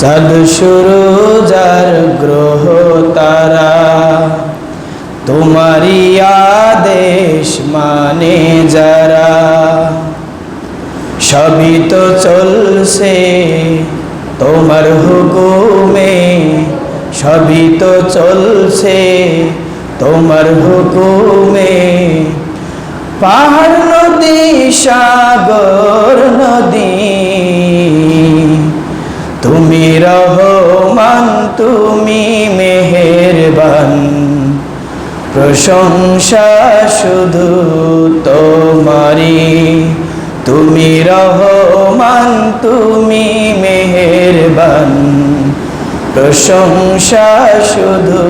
সদসুরুজার গ্রহ তারা। তোমারি আদেশ মানে যারা। সবই তো চলছে তোমার হুকুমে, সবই তো চলছে তোমার হুকুমে। পাহাড়, নদী, সাগর, নদী তুমি রহমান, তুমি মেহেরবান। প্রশংসা শুধু তোমারি তুমি রহমান, তুমি মেহেরবান। প্রশংসা শুধু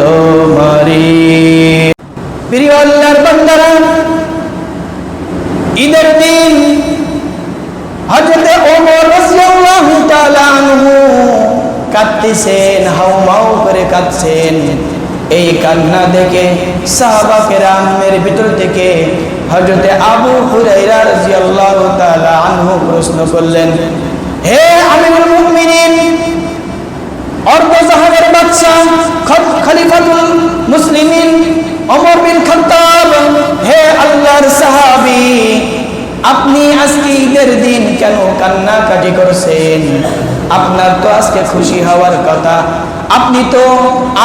তোমারি প্রিয় আল্লাহর বান্দারা ঈদের দিন হযরতে ওমর রাদিয়াল্লাহু তাআলা আনহু কাঁদতেছেন হাউমাউ করে কাঁদছেন। এই কান্না দেখে সাহাবা কেরামের ভিতর থেকে হযরতে আবু আনহু প্রশ্ন করলেন, হে আমিরুল মুসলিমিন ওমর বিন হে আল্লাহর সাহাবী, আপনি আজকে ঈদের দিন কেন কান্নাকাটি করছেন? আপনার তো আজকে খুশি হওয়ার কথা। আপনি তো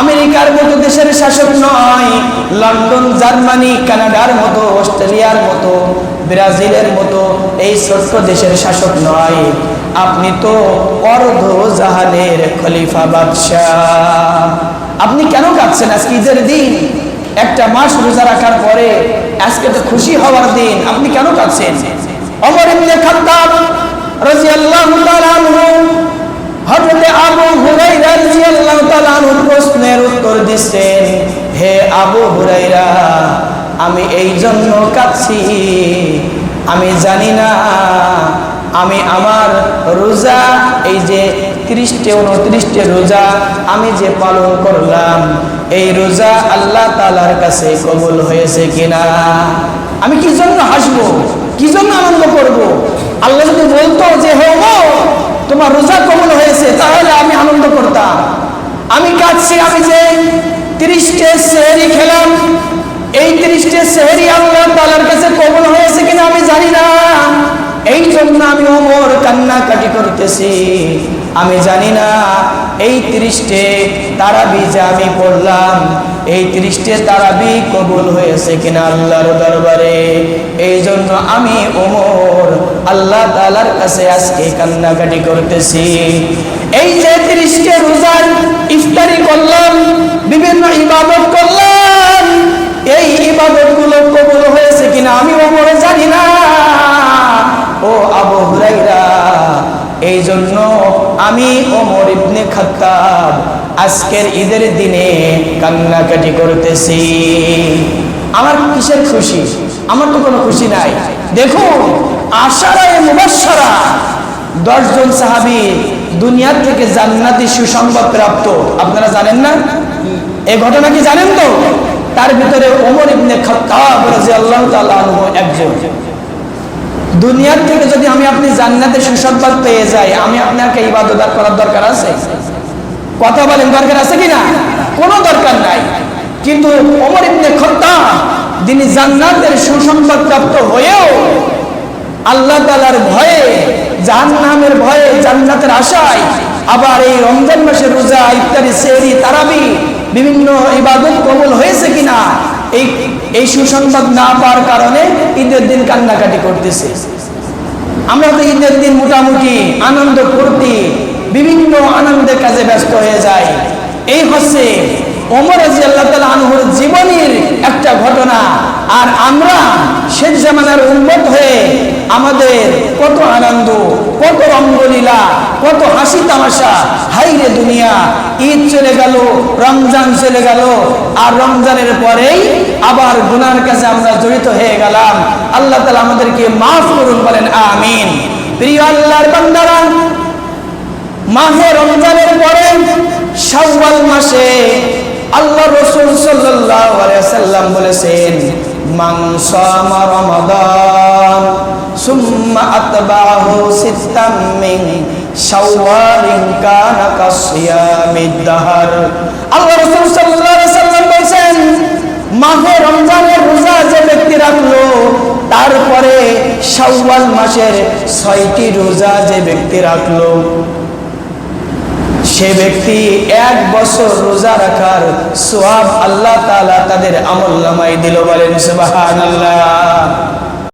আমেরিকার মতো দেশের শাসক নয়, লন্ডন, জার্মানি, কানাডার মতো, অস্ট্রেলিয়ার মতো, ব্রাজিলের মতো, এই ছোট্ট দেশের শাসক নয়। আপনি তো অর্ধ জাহানের খলিফা বাদশাহ। আপনি কেন কাঁদছেন আজকে ঈদের দিন? একটা মাস রোজা রাখার পরে আজকে তো খুশি হওয়ার দিন। আপনি কেন কাঁদছেন? অমর ইবনে খাত্তাব রাদিয়াল্লাহু তাআলা হযরতে আবু হুরায়রা রাদিয়াল্লাহু তাআলা প্রশ্নের উত্তর দিচ্ছেন, হে আবু হুরায়রা, আমি এই জন্য কাঁদছি। আমি জানি না, আমি আমার রোজা, এই যে ত্রিশটে, উনত্রিশটে রোজা আমি যে পালন করলাম, এই রোজা আল্লাহ তালার কাছে কবুল হয়েছে কিনা? আমি কি জন্য হাসবো? কি জন্য আনন্দ করব। আল্লাহ যদি বলতো যে, হে তোমার রোজা কবুল হয়েছে, তাহলে আমি আনন্দ করতাম। আমি কাঁদছি, আমি যে ত্রিশটে সেহেরি খেলাম, এই ত্রিশটে সেহেরি আল্লাহ তালার কাছে কবুল হয়েছে কিনা আমি জানি না। এই জন্য আমি ওমর কান্নাকাটি করতেছি। আমি জানি না, এই ত্রিশটে তারাবি যে আমি পড়লাম, এই ত্রিশটে তারাবি কবুল হয়েছে কিনা আল্লাহর দরবারে? এই জন্য আমি ওমর, আল্লাহ তালার কাছে আজকে কান্নাকাটি করতেছি। এই যে ত্রিশটে রোজার ইফতারি এই জন্য আমি ওমর ইবনে খাত্তাব আজকের ঈদের দিনে কান্নাকাটি করতেছি। আমার কিসের খুশি? আমার তো কোনো খুশি নাই। দেখুন, আশারায় মুবাশশারা, দশজন সাহাবি দুনিয়ার থেকে জান্নাতি সুসংবাদ প্রাপ্ত। আপনারা জানেন না? এই ঘটনা কি জানেন তো? তার ভিতরে ওমর ইবনে খাত্তাব রাদিয়াল্লাহু তাআলা আনহু একজন। দুনিয়ার থেকে যদি আমি আপনি জান্নাতের সুসংবাদ পেয়ে যাই, আমি আপনাকে ইবাদত করার দরকার আছে? কথা বলেন, দরকার আছে কি না কোনো দরকার নাই। কিন্তু ওমর ইবনে খাত্তাব তিনি জান্নাতের সুসংবাদ প্রাপ্ত হয়েও আল্লাহ তাআলার ভয়ে, জাহান্নামের ভয়ে জান্নাতের আশায় আবার এই রমজান মাসের রোজা, ইফতারি, সেহরি, তারাবি বিভিন্ন ইবাদত কবুল হয়েছে কিনা? এই এই সুসংবাদ না পাওয়ার কারণে ঈদের দিন কান্নাকাটি করতেছে। আমরা তো ঈদের দিন মোটামুটি আনন্দ করতে বিভিন্ন আনন্দের কাজে ব্যস্ত হয়ে যায় এই হচ্ছে ওমর আল্লাহ তালা আনহুর জীবনের একটা ঘটনা। আর আমরা শেখ জামানার উন্মত আমাদের কত আনন্দ, কত রঙ্গলীলা, কত হাসি তামাশা। হাইরে দুনিয়া, ঈদ চলে গেল, রমজান চলে গেল, আর রমজানের পরেই আবার গুনার কাছে আমরা জড়িত হয়ে গেলাম। আল্লাহ তালা আমাদেরকে মাফ করুন, বলেন আমিন। প্রিয় আল্লাহর বান্দারা, মাহে রমজানের পরে শাওয়াল মাসে আল্লাহ রসুল আলাইহি সাল্লাম বলেছেন সামা রমাদান আল্লাহ মাহে রোজা যে ব্যক্তি রাখল, তারপরে শাওয়াল মাসের ছয়টি রোজা যে ব্যক্তি রাখল, সে ব্যক্তি এক বছর রোজা রাখার সোয়াব আল্লাহ তাআলা তাদের আমল নামাই দিল বলেন, সুবহানাল্লাহ।